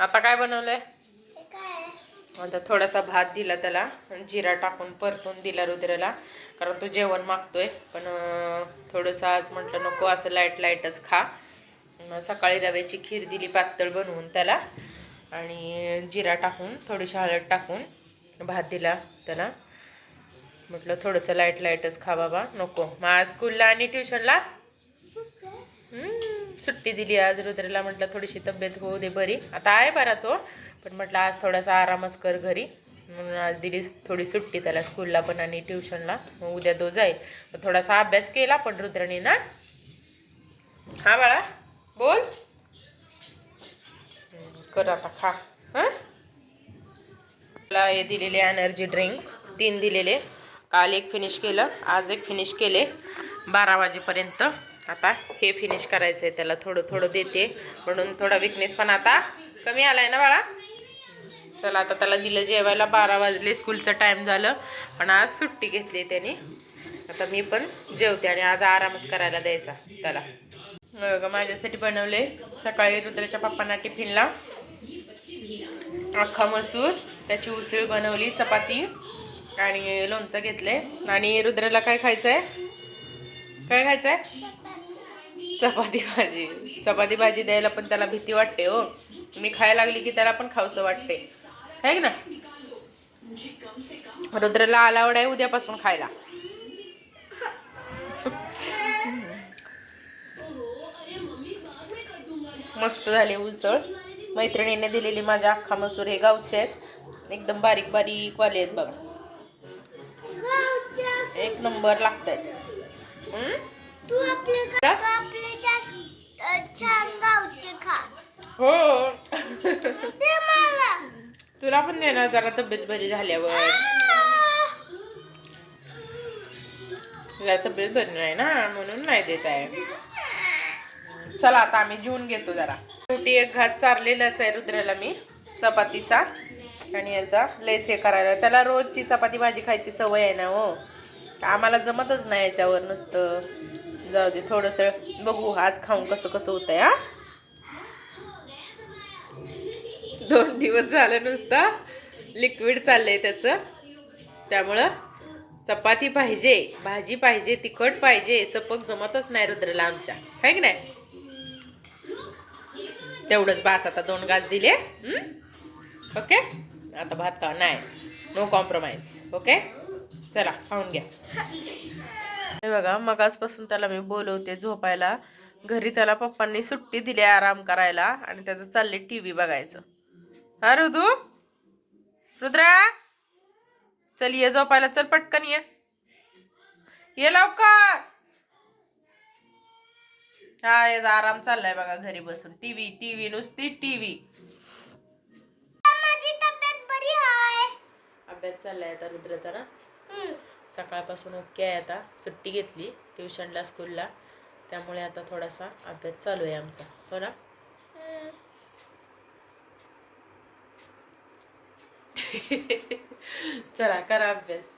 आता काय बनवलंय? आता थोडासा भात दिला त्याला जिरा टाकून परतून दिला रुद्राला. कारण तो जेवण मागतोय पण थोडंसं आज म्हटलं नको असं लाइट लाईटच खा. सकाळी रव्याची खीर दिली पातळ बनवून त्याला आणि जिरा टाकून थोडीशी हळद टाकून भात दिला त्याला. म्हटलं थोडंसं लाइट लाईटच खा बाबा नको. मग आज स्कूलला आणि ट्युशनला सुट्टी दिली आज. रुद्रला म्हटलं थोडीशी तब्येत होऊ दे बरी. आता आहे बरा तो पण म्हटलं आज थोडासा आरामच कर घरी. म्हणून आज दिली थोडी सुट्टी त्याला स्कूलला पण आणि ट्युशनला. मग उद्या तो जाईल. थोडासा अभ्यास केला पण रुद्रने ना हा बाळा बोल. कर आता खा. हां? मला हे दिलेले एनर्जी ड्रिंक तीन दिलेले. काल एक फिनिश केलं आज एक फिनिश केले. बारा वाजेपर्यंत. आता हे फिनिश करायचं आहे त्याला थोडं थोडं देते. म्हणून थोडा विकनेस पण आता कमी आला आहे ना बाळा? चला आता त्याला दिलं जेवायला. बारा वाजले स्कूलचं टाईम झालं. पण आज सुट्टी घेतली त्याने. आता मी पण जेवते आणि आज आरामच करायला द्यायचा त्याला. बघा माझ्यासाठी बनवले सकाळी रुद्राच्या पप्पांना टिफिनला. अख्खा मसूर त्याची उसळ बनवली चपाती आणि लोणचं घेतले आणि रुद्राला काय खायचंय? काय खायचंय? चपाती भाजी. चपाती भाजी द्यायला पण त्याला भीती वाटते हो. मी खायला लागली की त्याला पण खावंसं वाटते. आहे ना रुद्राला आलावड आहे उद्यापासून खायला. मस्त झाले उसळ. मैत्रिणीने दिलेली माझ्या अख्खा मसूर हे गावचे आहेत. एकदम बारीक बारीक वाले आहेत बघा. एक नंबर लागत आहेत छान गावचे खा. हो. मला. तुला पण देणार जरा तब्येत बरी झाल्यावर. तुला तब्येत बरी नाही ना म्हणून नाही देत आहे. चला आता आम्ही जेवून घेतो जरा. शेवटी एक घात चारलेलाच आहे रुद्राला मी चपातीचा. आणि याचा लयच हे करायला. त्याला रोजची चपाती भाजी खायची सवय आहे ना हो. आम्हाला जमतच नाही याच्यावर नुसतं. जाऊ दे थोडंसं बघू आज खाऊन कसं कसं होतंय हा? दोन दिवस झालं नुसतं लिक्विड चाललंय त्याचं. त्यामुळं चपाती पाहिजे भाजी पाहिजे तिखट पाहिजे सपक जमतच नाही रुद्रला आमच्या. है की नाही? तेवढंच बास आता दोन गाज दिले ओके? आता भात का नाही. No compromise okay? चला खाऊन घ्या. हे बघा मगासपासून त्याला मी बोलवते झोपायला. घरी त्याला पप्पांनी सुट्टी दिली आराम करायला आणि त्याचं चालले टी व्ही बघायचं. हा रुदू? रुद्रा? चल ये झोपायला. चल पटकन ये. ये लवकर. हा याचा आराम चाललाय बघा घरी बसून. टीव्ही टीव्ही नुसती टीव्ही अभ्यास चाललाय आता रुद्राचा ना. सकाळपासून ओके आहे आता. सुट्टी घेतली ट्युशनला स्कूलला. त्यामुळे आता थोडासा अभ्यास चालू आहे आमचा. हो ना. चला करा अभ्यास.